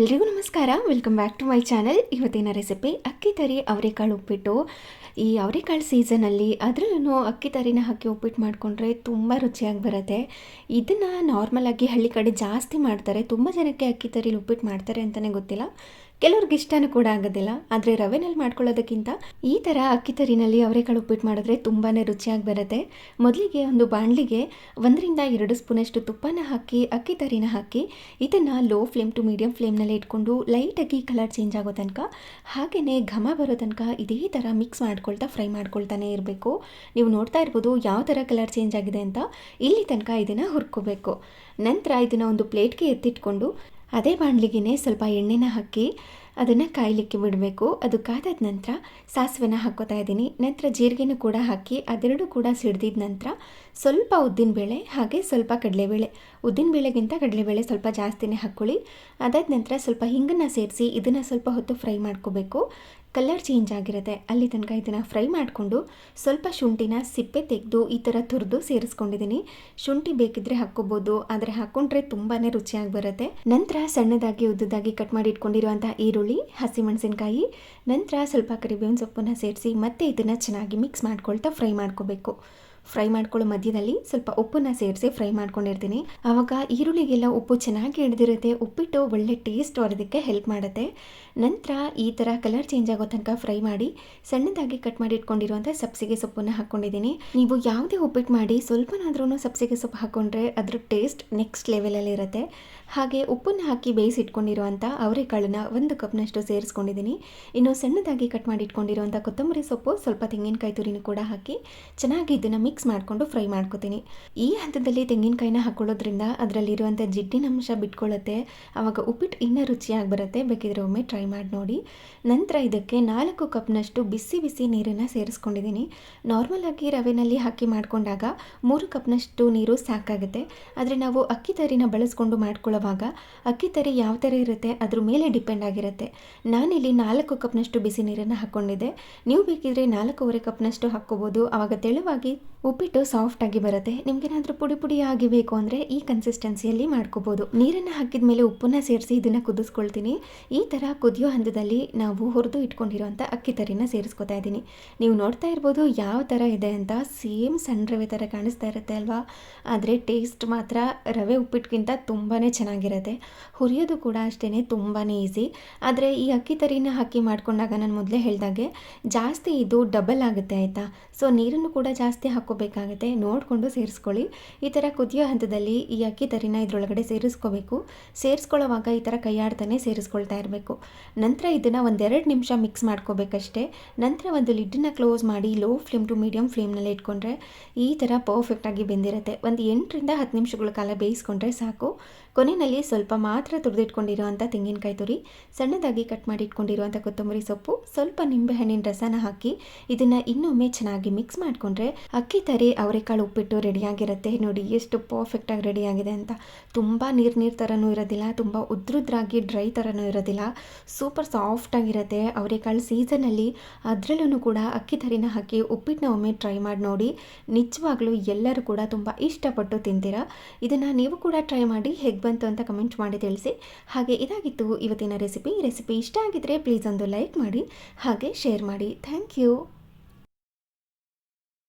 ಎಲ್ರಿಗೂ ನಮಸ್ಕಾರ. Welcome back to my channel ಇವತ್ತಿನ ರೆಸಿಪಿ ಅಕ್ಕಿ ತರಿ ಅವರೆಕಾಳು ಉಪ್ಪಿಟ್ಟು. ಈ ಅವರೆಕಾಳು ಸೀಸನಲ್ಲಿ ಅದರಲ್ಲೂ ಅಕ್ಕಿ ತರಿನ ಹಾಕಿ ಉಪ್ಪಿಟ್ಟು ಮಾಡಿಕೊಂಡ್ರೆ ತುಂಬ ರುಚಿಯಾಗಿ ಬರುತ್ತೆ. ಇದನ್ನು ನಾರ್ಮಲಾಗಿ ಹಳ್ಳಿ ಕಡೆ ಜಾಸ್ತಿ ಮಾಡ್ತಾರೆ. ತುಂಬ ಜನಕ್ಕೆ ಅಕ್ಕಿ ತರಿಲಿ ಉಪ್ಪಿಟ್ಟು ಮಾಡ್ತಾರೆ ಅಂತಲೇ ಗೊತ್ತಿಲ್ಲ. ಕೆಲವ್ರಿಗೆ ಇಷ್ಟನೂ ಕೂಡ ಆಗೋದಿಲ್ಲ. ಆದರೆ ರವೆನಲ್ಲಿ ಮಾಡ್ಕೊಳ್ಳೋದಕ್ಕಿಂತ ಈ ಥರ ಅಕ್ಕಿ ತರಿನಲ್ಲಿ ಅವರೆಕಾಳು ಉಪ್ಪಿಟ್ಟು ಮಾಡಿದ್ರೆ ತುಂಬಾ ರುಚಿಯಾಗಿ ಬರುತ್ತೆ. ಮೊದಲಿಗೆ ಒಂದು ಬಾಣಲಿಗೆ ಒಂದರಿಂದ ಎರಡು ಸ್ಪೂನಷ್ಟು ತುಪ್ಪನ ಹಾಕಿ, ಅಕ್ಕಿ ತರಿನ ಹಾಕಿ, ಇದನ್ನು ಲೋ ಫ್ಲೇಮ್ ಟು ಮೀಡಿಯಂ ಫ್ಲೇಮ್ನಲ್ಲಿ ಇಟ್ಕೊಂಡು ಲೈಟಾಗಿ ಕಲರ್ ಚೇಂಜ್ ಆಗೋ ತನಕ ಹಾಗೆಯೇ ಘಮ ಬರೋ ತನಕ ಇದೇ ಥರ ಮಿಕ್ಸ್ ಮಾಡ್ಕೊಳ್ತಾ ಫ್ರೈ ಮಾಡ್ಕೊಳ್ತಾನೆ ಇರಬೇಕು. ನೀವು ನೋಡ್ತಾ ಇರ್ಬೋದು ಯಾವ ಥರ ಕಲರ್ ಚೇಂಜ್ ಆಗಿದೆ ಅಂತ. ಇಲ್ಲಿ ತನಕ ಇದನ್ನು ಹುರ್ಕೋಬೇಕು. ನಂತರ ಇದನ್ನು ಒಂದು ಪ್ಲೇಟ್ಗೆ ಎತ್ತಿಟ್ಕೊಂಡು ಅದೇ ಬಾಣಲಿಗೆ ಸ್ವಲ್ಪ ಎಣ್ಣೆನ ಹಾಕಿ ಅದನ್ನು ಕಾಯಲಿಕ್ಕೆ ಬಿಡಬೇಕು. ಅದು ಕಾದಾದ ನಂತರ ಸಾಸಿವೆನ ಹಾಕೋತಾ ಇದ್ದೀನಿ. ನಂತರ ಜೀರಿಗೆನೂ ಕೂಡ ಹಾಕಿ ಅದೆರಡು ಕೂಡ ಸಿಡ್ದಿದ ನಂತರ ಸ್ವಲ್ಪ ಉದ್ದಿನಬೇಳೆ ಹಾಗೆ ಸ್ವಲ್ಪ ಕಡಲೆಬೇಳೆ. ಉದ್ದಿನಬೇಳೆಗಿಂತ ಕಡಲೆಬೇಳೆ ಸ್ವಲ್ಪ ಜಾಸ್ತಿನೇ ಹಾಕ್ಕೊಳ್ಳಿ. ಅದಾದ ನಂತರ ಸ್ವಲ್ಪ ಹಿಂಗನ್ನು ಸೇರಿಸಿ ಇದನ್ನು ಸ್ವಲ್ಪ ಹೊತ್ತು ಫ್ರೈ ಮಾಡ್ಕೋಬೇಕು. ಕಲರ್ ಚೇಂಜ್ ಆಗಿರುತ್ತೆ. ಅಲ್ಲಿ ತನಕ ಇದನ್ನು ಫ್ರೈ ಮಾಡಿಕೊಂಡು ಸ್ವಲ್ಪ ಶುಂಠಿನ ಸಿಪ್ಪೆ ತೆಗೆದು ಈ ಥರ ತುರಿದು ಸೇರಿಸ್ಕೊಂಡಿದ್ದೀನಿ ಶುಂಠಿ ಬೇಕಿದ್ರೆ ಹಾಕ್ಕೋಬೋದು, ಆದರೆ ಹಾಕ್ಕೊಂಡ್ರೆ ತುಂಬಾ ರುಚಿಯಾಗಿ ಬರುತ್ತೆ. ನಂತರ ಸಣ್ಣದಾಗಿ ಉದ್ದದಾಗಿ ಕಟ್ ಮಾಡಿ ಇಟ್ಕೊಂಡಿರುವಂಥ ಈರುಳ್ಳಿ, ಹಸಿಮೆಣಸಿನಕಾಯಿ, ನಂತರ ಸ್ವಲ್ಪ ಕರಿಬೇವಿನ ಸೊಪ್ಪನ್ನು ಸೇರಿಸಿ ಮತ್ತೆ ಇದನ್ನು ಚೆನ್ನಾಗಿ ಮಿಕ್ಸ್ ಮಾಡ್ಕೊಳ್ತಾ ಫ್ರೈ ಮಾಡ್ಕೋಬೇಕು. ಫ್ರೈ ಮಾಡ್ಕೊಳ್ಳೋ ಮಧ್ಯದಲ್ಲಿ ಸ್ವಲ್ಪ ಉಪ್ಪನ್ನ ಸೇರಿಸಿ ಫ್ರೈ ಮಾಡ್ಕೊಂಡಿರ್ತೀನಿ. ಆವಾಗ ಈರುಳ್ಳಿಗೆಲ್ಲ ಉಪ್ಪು ಚೆನ್ನಾಗಿ ಹಿಡಿದಿರುತ್ತೆ ಉಪ್ಪಿಟ್ಟು ಒಳ್ಳೆ ಟೇಸ್ಟ್ ಬರೋದಕ್ಕೆ ಹೆಲ್ಪ್ ಮಾಡುತ್ತೆ. ನಂತರ ಈ ಥರ ಕಲರ್ ಚೇಂಜ್ ಆಗೋ ತನಕ ಫ್ರೈ ಮಾಡಿ ಸಣ್ಣದಾಗಿ ಕಟ್ ಮಾಡಿ ಇಟ್ಕೊಂಡಿರುವಂಥ ಸಬ್ಸಿಗೆ ಸೊಪ್ಪನ್ನು ಹಾಕ್ಕೊಂಡಿದ್ದೀನಿ ನೀವು ಯಾವುದೇ ಉಪ್ಪಿಟ್ಟು ಮಾಡಿ ಸ್ವಲ್ಪನಾದ್ರೂ ಸಬ್ಸಿಗೆ ಸೊಪ್ಪು ಹಾಕ್ಕೊಂಡ್ರೆ ಅದ್ರ ಟೇಸ್ಟ್ ನೆಕ್ಸ್ಟ್ ಲೆವೆಲಲ್ಲಿ ಇರುತ್ತೆ. ಹಾಗೆ ಉಪ್ಪನ್ನು ಹಾಕಿ ಬೇಯಿಸಿಟ್ಕೊಂಡಿರುವಂಥ ಅವರೆಕಾಳನ್ನ ಒಂದು ಕಪ್ನಷ್ಟು ಸೇರಿಸ್ಕೊಂಡಿದ್ದೀನಿ. ಇನ್ನು ಸಣ್ಣದಾಗಿ ಕಟ್ ಮಾಡಿ ಇಟ್ಕೊಂಡಿರುವಂಥ ಕೊತ್ತಂಬರಿ ಸೊಪ್ಪು ಸ್ವಲ್ಪ ತೆಂಗಿನಕಾಯಿ ತುರಿನೂ ಕೂಡ ಹಾಕಿ ಚೆನ್ನಾಗಿ ಇದನ್ನು ಮಿಕ್ಸ್ ಮಾಡಿಕೊಂಡು ಫ್ರೈ ಮಾಡ್ಕೋತೀನಿ. ಈ ಹಂತದಲ್ಲಿ ತೆಂಗಿನಕಾಯಿನ ಹಾಕೊಳ್ಳೋದ್ರಿಂದ ಅದರಲ್ಲಿರುವಂಥ ಜಿಡ್ಡಿನ ಅಂಶ ಬಿಟ್ಕೊಳ್ಳುತ್ತೆ ಆವಾಗ ಉಪ್ಪಿಟ್ಟು ಇನ್ನೂ ರುಚಿಯಾಗಿ ಬರುತ್ತೆ. ಬೇಕಿದ್ರೆ ಒಮ್ಮೆ ಟ್ರೈ ಮಾಡಿ ನೋಡಿ. ನಂತರ ಇದಕ್ಕೆ ನಾಲ್ಕು ಕಪ್ನಷ್ಟು ಬಿಸಿ ಬಿಸಿ ನೀರನ್ನು ಸೇರಿಸ್ಕೊಂಡಿದ್ದೀನಿ. ನಾರ್ಮಲ್ ಆಗಿ ರವೆನಲ್ಲಿ ಹಾಕಿ ಮಾಡಿಕೊಂಡಾಗ ಮೂರು ಕಪ್ನಷ್ಟು ನೀರು ಸಾಕಾಗುತ್ತೆ. ಆದರೆ ನಾವು ಅಕ್ಕಿ ತರಿನ ಬಳಸ್ಕೊಂಡು ಮಾಡ್ಕೊಳ್ಳೋವಾಗ ಅಕ್ಕಿ ತರಿ ಯಾವ ಥರ ಇರುತ್ತೆ ಅದ್ರ ಮೇಲೆ ಡಿಪೆಂಡ್ ಆಗಿರುತ್ತೆ. ನಾನಿಲ್ಲಿ ನಾಲ್ಕು ಕಪ್ನಷ್ಟು ಬಿಸಿ ನೀರನ್ನು ಹಾಕ್ಕೊಂಡಿದ್ದೆ ನೀವು ಬೇಕಿದ್ರೆ ನಾಲ್ಕೂವರೆ ಕಪ್ನಷ್ಟು ಹಾಕ್ಕೋಬೋದು. ಆವಾಗ ತೆಳುವಾಗಿ ಉಪ್ಪಿಟ್ಟು ಸಾಫ್ಟ್ ಆಗಿ ಬರುತ್ತೆ. ನಿಮ್ಗೇನಾದರೂ ಪುಡಿ ಪುಡಿ ಆಗಿ ಬೇಕು ಅಂದರೆ ಈ ಕನ್ಸಿಸ್ಟೆನ್ಸಿಯಲ್ಲಿ ಮಾಡ್ಕೋಬೋದು. ನೀರನ್ನು ಹಾಕಿದ ಮೇಲೆ ಉಪ್ಪನ್ನ ಸೇರಿಸಿ ಇದನ್ನು ಕುದಿಸ್ಕೊಳ್ತೀನಿ. ಈ ಥರ ಕುದಿಯೋ ಹಂತದಲ್ಲಿ ನಾವು ಹುರಿದು ಇಟ್ಕೊಂಡಿರುವಂಥ ಅಕ್ಕಿ ತರಿನ ಸೇರಿಸ್ಕೊತಾ ಇದ್ದೀನಿ. ನೀವು ನೋಡ್ತಾ ಇರ್ಬೋದು ಯಾವ ಥರ ಇದೆ ಅಂತ ಸೇಮ್ ಸಣ್ಣ ರವೆ ಥರ ಕಾಣಿಸ್ತಾ ಇರುತ್ತೆ ಅಲ್ವಾ? ಆದರೆ ಟೇಸ್ಟ್ ಮಾತ್ರ ರವೆ ಉಪ್ಪಿಟ್ಟಿಗಿಂತ ತುಂಬಾ ಚೆನ್ನಾಗಿರುತ್ತೆ. ಹುರಿಯೋದು ಕೂಡ ಅಷ್ಟೇ ತುಂಬಾ ಈಸಿ ಆದರೆ ಈ ಅಕ್ಕಿ ತರಿನ ಹಾಕಿ ಮಾಡ್ಕೊಂಡಾಗ ನಾನು ಮೊದಲೇ ಹೇಳಿದಾಗೆ ಜಾಸ್ತಿ ಇದು ಡಬಲ್ ಆಗುತ್ತೆ ಆಯಿತಾ? ಸೊ ನೀರನ್ನು ಕೂಡ ಜಾಸ್ತಿ ಹಾಕ್ಕೋಬೇಕಾಗುತ್ತೆ ನೋಡಿಕೊಂಡು ಸೇರಿಸ್ಕೊಳ್ಳಿ. ಈ ಥರ ಕುದಿಯೋ ಹಂತದಲ್ಲಿ ಈ ಅಕ್ಕಿ ತರಿನ ಇದರೊಳಗಡೆ ಸೇರಿಸ್ಕೋಬೇಕು. ಸೇರಿಸ್ಕೊಳ್ಳೋವಾಗ ಈ ಥರ ಕೈಯಾಡ್ತಾನೆ ಸೇರಿಸ್ಕೊಳ್ತಾ ಇರಬೇಕು. ನಂತರ ಇದನ್ನು ಒಂದೆರಡು ನಿಮಿಷ ಮಿಕ್ಸ್ ಮಾಡ್ಕೋಬೇಕಷ್ಟೇ. ನಂತರ ಒಂದು ಲಿಡ್ಡನ್ನ ಕ್ಲೋಸ್ ಮಾಡಿ ಲೋ ಫ್ಲೇಮ್ ಟು ಮೀಡಿಯಮ್ ಫ್ಲೇಮ್ನಲ್ಲಿ ಇಟ್ಕೊಂಡ್ರೆ ಈ ಥರ ಪರ್ಫೆಕ್ಟಾಗಿ ಬೆಂದಿರುತ್ತೆ. ಒಂದು ಎಂಟರಿಂದ ಹತ್ತು ನಿಮಿಷಗಳ ಕಾಲ ಬೇಯಿಸ್ಕೊಂಡ್ರೆ ಸಾಕು. ಕೊನೆಯಲ್ಲಿ ಸ್ವಲ್ಪ ಮಾತ್ರ ತುರಿದಿಟ್ಕೊಂಡಿರುವಂಥ ತೆಂಗಿನಕಾಯಿ ತುರಿ, ಸಣ್ಣದಾಗಿ ಕಟ್ ಮಾಡಿ ಇಟ್ಕೊಂಡಿರುವಂಥ ಕೊತ್ತಂಬರಿ ಸೊಪ್ಪು, ಸ್ವಲ್ಪ ನಿಂಬೆಹಣ್ಣಿನ ರಸನ ಹಾಕಿ ಇದನ್ನು ಇನ್ನೊಮ್ಮೆ ಚೆನ್ನಾಗಿ ಮಿಕ್ಸ್ ಮಾಡಿಕೊಂಡ್ರೆ ಅಕ್ಕಿ, ತರಿ, ಅವರೆಕಾಳು ಉಪ್ಪಿಟ್ಟು ರೆಡಿಯಾಗಿರುತ್ತೆ ನೋಡಿ ಎಷ್ಟು ಪರ್ಫೆಕ್ಟಾಗಿ ರೆಡಿಯಾಗಿದೆ ಅಂತ. ತುಂಬ ನೀರು ನೀರು ಥರನೂ ಇರೋದಿಲ್ಲ, ತುಂಬ ಉದ್ರುದ್ರಾಗಿ ಡ್ರೈ ಥರನೂ ಇರೋದಿಲ್ಲ. ಸೂಪರ್ ಸಾಫ್ಟಾಗಿರುತ್ತೆ ಅವರೆಕಾಳು ಸೀಸನಲ್ಲಿ ಅದರಲ್ಲೂ ಕೂಡ ಅಕ್ಕಿ, ತರಿನ ಹಾಕಿ ಉಪ್ಪಿಟ್ಟನ್ನ ಒಮ್ಮೆ ಟ್ರೈ ಮಾಡಿ ನೋಡಿ. ನಿಜವಾಗ್ಲೂ ಎಲ್ಲರೂ ಕೂಡ ತುಂಬ ಇಷ್ಟಪಟ್ಟು ತಿಂತೀರಾ. ಇದನ್ನು ನೀವು ಕೂಡ ಟ್ರೈ ಮಾಡಿ, ಹೇಗೆ ಬಂತು ಅಂತ ಕಮೆಂಟ್ ಮಾಡಿ ತಿಳಿಸಿ. ಹಾಗೆ ಇದಾಗಿತ್ತು ಇವತ್ತಿನ ರೆಸಿಪಿ. ರೆಸಿಪಿ ಇಷ್ಟ ಆಗಿದ್ದರೆ ಪ್ಲೀಸ್ ಒಂದು ಲೈಕ್ ಮಾಡಿ, ಹಾಗೆ ಶೇರ್ ಮಾಡಿ. Thank you